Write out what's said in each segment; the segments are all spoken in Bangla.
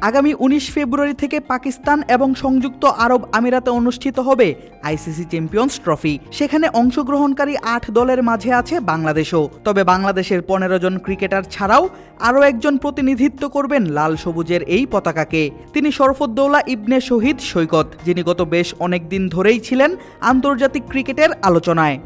আগামী উনিশ ফেব্রুয়ারি থেকে পাকিস্তান এবং সংযুক্ত আরব আমিরাতে অনুষ্ঠিত হবে আইসিসি চ্যাম্পিয়ন্স ট্রফি। সেখানে অংশগ্রহণকারী আট দলের মাঝে আছে বাংলাদেশও। তবে বাংলাদেশের পনেরো জন ক্রিকেটার ছাড়াও আরও একজন প্রতিনিধিত্ব করবেন লাল সবুজের এই পতাকাকে। তিনি শরফুদ্দৌলা ইবনে শহীদ সৈকত, যিনি গত বেশ অনেক দিন ধরেই ছিলেন আন্তর্জাতিক ক্রিকেটের আলোচনায়।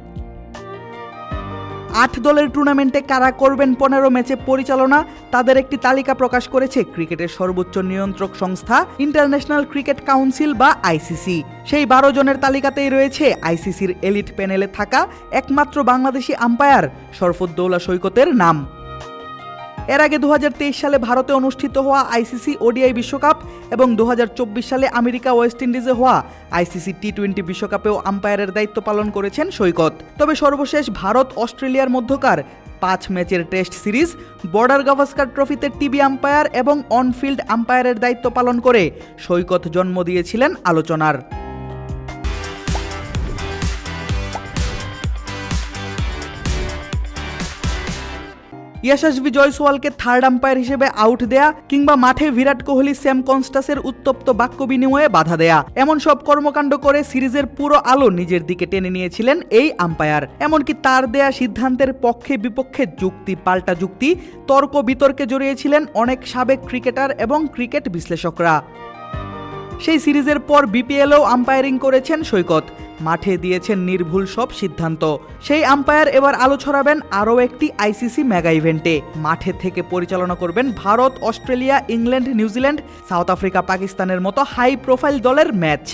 আট দলের টুর্নামেন্টে কারা করবেন পনেরো ম্যাচে পরিচালনা, তাদের একটি তালিকা প্রকাশ করেছে ক্রিকেটের সর্বোচ্চ নিয়ন্ত্রক সংস্থা, ইন্টারন্যাশনাল ক্রিকেট কাউন্সিল বা আইসিসি সেই বারো জনের তালিকাতেই রয়েছে আইসিসির এলিট প্যানেলে থাকা একমাত্র বাংলাদেশি আম্পায়ার, শরফুদ্দৌলা সৈকতের নাম। এর আগে দু হাজার তেইশ সালে ভারতে অনুষ্ঠিত হওয়া আইসিসি ওডিআই বিশ্বকাপ এবং দু হাজার চব্বিশ সালে আমেরিকা ওয়েস্ট ইন্ডিজে হওয়া আইসিসি টি টোয়েন্টি বিশ্বকাপেও আম্পায়ারের দায়িত্ব পালন করেছেন সৈকত। তবে সর্বশেষ ভারত, অস্ট্রেলিয়ার মধ্যকার পাঁচ ম্যাচের টেস্ট সিরিজ, বর্ডার গাভাস্কার ট্রফিতে টিভি আম্পায়ার এবং অনফিল্ড আম্পায়ারের দায়িত্ব পালন করে সৈকত জন্ম দিয়েছিলেন আলোচনার। ইয়াশাসবি জয়সওয়ালকে থার্ড আম্পায়ার হিসেবে আউট দেয়া কিংবা মাঠে বিরাট কোহলি স্যাম কনস্টাসের উত্তপ্ত বাক্য বিনিময়ে বাধা দেয়া এমন সব কর্মকাণ্ড করে সিরিজের পুরো আলো নিজের দিকে টেনে নিয়েছিলেন এই আম্পায়ার এমনকি তার দেয়া সিদ্ধান্তের পক্ষে বিপক্ষে যুক্তি পাল্টা যুক্তি তর্ক বিতর্কে জড়িয়েছিলেন অনেক সাবেক ক্রিকেটার এবং ক্রিকেট বিশ্লেষকরা। সেই সিরিজের পর বিপিএলও আম্পায়ারিং করেছেন সৈকত। মাঠে দিয়েছেন নির্ভুল সব সিদ্ধান্ত। সেই আম্পায়ার এবার আলো ছড়াবেন আরও একটি আইসিসি মেগা ইভেন্টে মাঠে থেকে পরিচালনা করবেন Bharat, Australia, England, New Zealand, South Africa, পাকিস্তানের মতো হাই প্রোফাইল দলের ম্যাচ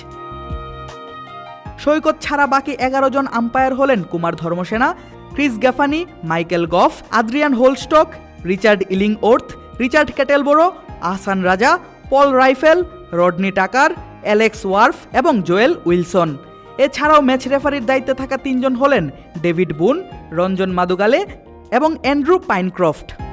সৈকত ছাড়া বাকি এগারো জন আম্পায়ার হলেন Kumar Dharmasena, Chris Gaffaney, Michael Gough, Adrian Holdstock, Richard Illingworth Richard Kettleborough, Ahsan Raza, Paul Reiffel Rodney Tucker, Alex Wharf এবং জোয়েল উইলসন। এছাড়াও ম্যাচ রেফারির দায়িত্বে থাকা তিনজন হলেন ডেভিড বুন, রঞ্জন মাদুগালে এবং অ্যান্ড্রু পাইনক্রফট।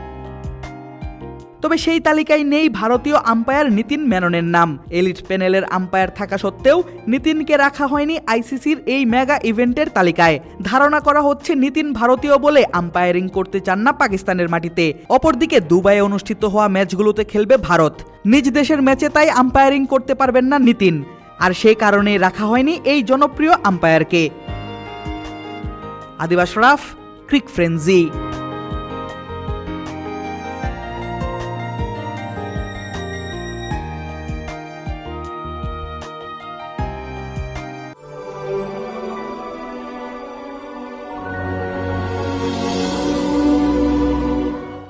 তবে সেই তালিকায় নেই ভারতীয় আম্পায়ার নিতিন মেননের নাম। এলিট প্যানেলের আম্পায়ার থাকা সত্ত্বেও নিতিনকে রাখা হয়নি আইসিসির এই মেগা ইভেন্টের তালিকায়। ধারণা করা হচ্ছে নিতিন ভারতীয় বলে আম্পায়ারিং করতে চান না পাকিস্তানের মাটিতে। অপরদিকে দুবাইয়ে অনুষ্ঠিত হওয়া ম্যাচগুলোতে খেলবে ভারত। নিজ দেশের ম্যাচে তাই আম্পায়ারিং করতে পারবেন না নিতিন। আর সেই কারণেই রাখা হয়নি এই জনপ্রিয় আম্পায়ারকে। আদিবাস রাফ, ক্রিক ফ্রেন্সি।